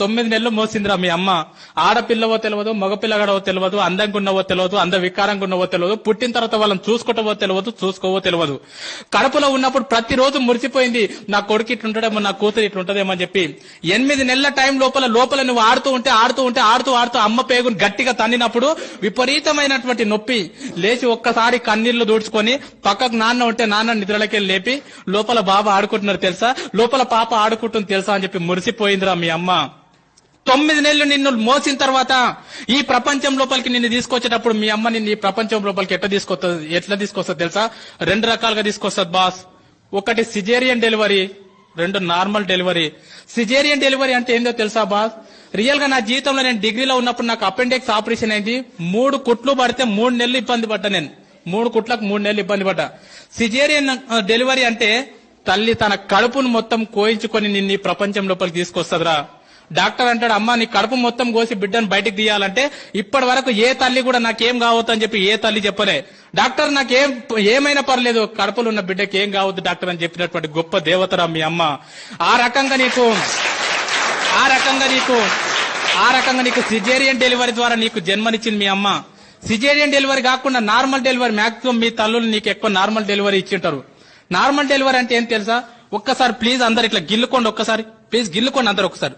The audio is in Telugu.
తొమ్మిది నెలలు మోసిందిరా మీ అమ్మ. ఆడపిల్లవో తెలియదు మగపిల్లగడవో తెలియదు అందంగా ఉన్నవో తెలియదు అంద వికారంగా ఉన్నవో తెలియదు పుట్టిన తర్వాత వాళ్ళని చూసుకోవటవో తెలియదు చూసుకోవో తెలియదు కడుపులో ఉన్నప్పుడు ప్రతిరోజు మురిసిపోయింది నా కొడుకు ఇట్లుంటాడేమో నా కూతురు ఇట్లుంటదేమో అని చెప్పి. ఎనిమిది నెలల టైం లోపల లోపల నువ్వు ఆడుతూ ఉంటే ఆడుతూ ఉంటే ఆడుతూ ఆడుతూ అమ్మ పేగుని గట్టిగా తన్నినప్పుడు విపరీతమైనటువంటి నొప్పి. లేచి ఒక్కసారి కన్నీళ్ళు దూడ్చుకొని పక్కకు నాన్న ఉంటే నాన్న నిద్రలకెళ్ళి లేపి లోపల బాబా ఆడుకుంటున్నారు తెలుసా? లోపల పాప ఆడుకుంటుంది తెలుసా అని చెప్పి మురిసిపోయిందిరా మీ అమ్మ. తొమ్మిది నెలలు నిన్ను మోసిన తర్వాత ఈ ప్రపంచం లోపలికి నిన్ను తీసుకొచ్చేటప్పుడు మీ అమ్మ నిన్ను ఈ ప్రపంచం లోపలికి ఎట్లా తీసుకొస్తుంది ఎట్లా తీసుకొస్తుంది తెలుసా? రెండు రకాలుగా తీసుకొస్తుంది బాస్. ఒకటి సిజేరియన్ డెలివరీ రెండు నార్మల్ డెలివరీ. సిజేరియన్ డెలివరీ అంటే ఏందో తెలుసా బాస్? రియల్గా నా జీవితంలో నేను డిగ్రీలో ఉన్నప్పుడు నాకు అపెండిక్స్ ఆపరేషన్ అయింది. మూడు కుట్లు పడితే మూడు నెలలు ఇబ్బంది పడ్డా నేను. మూడు కుట్లకు మూడు నెలలు ఇబ్బంది పడ్డా. సిజేరియన్ డెలివరీ అంటే తల్లి తన కడుపును మొత్తం కోయించుకొని నిన్ను ఈ ప్రపంచం లోపలికి తీసుకొస్తుందిరా. డాక్టర్ అంటాడు అమ్మ నీ కడుపు మొత్తం కోసి బిడ్డను బయటికి తీయాలంటే ఇప్పటి వరకు ఏ తల్లి కూడా నాకేం కావద్దు అని చెప్పి ఏ తల్లి చెప్పలే. డాక్టర్ నాకేం ఏమైనా పర్లేదు కడుపులో ఉన్న బిడ్డకి ఏం కావద్దు డాక్టర్ అని చెప్పినటువంటి గొప్ప దేవతరా మీ అమ్మ. ఆ రకంగా నీకు ఆ రకంగా నీకు ఆ రకంగా నీకు సిజేరియన్ డెలివరీ ద్వారా నీకు జన్మనిచ్చింది మీ అమ్మ. సిజేరియన్ డెలివరీ కాకుండా నార్మల్ డెలివరీ మాక్సిమం మీ తల్లులు నీకు ఎక్కువ నార్మల్ డెలివరీ ఇచ్చింటారు. నార్మల్ డెలివరీ అంటే ఏం తెలుసా? ఒక్కసారి ప్లీజ్ అందరు ఇట్లా గిల్లుకోండి ఒక్కసారి. ప్లీజ్ గిల్లుకోండి అందరు ఒకసారి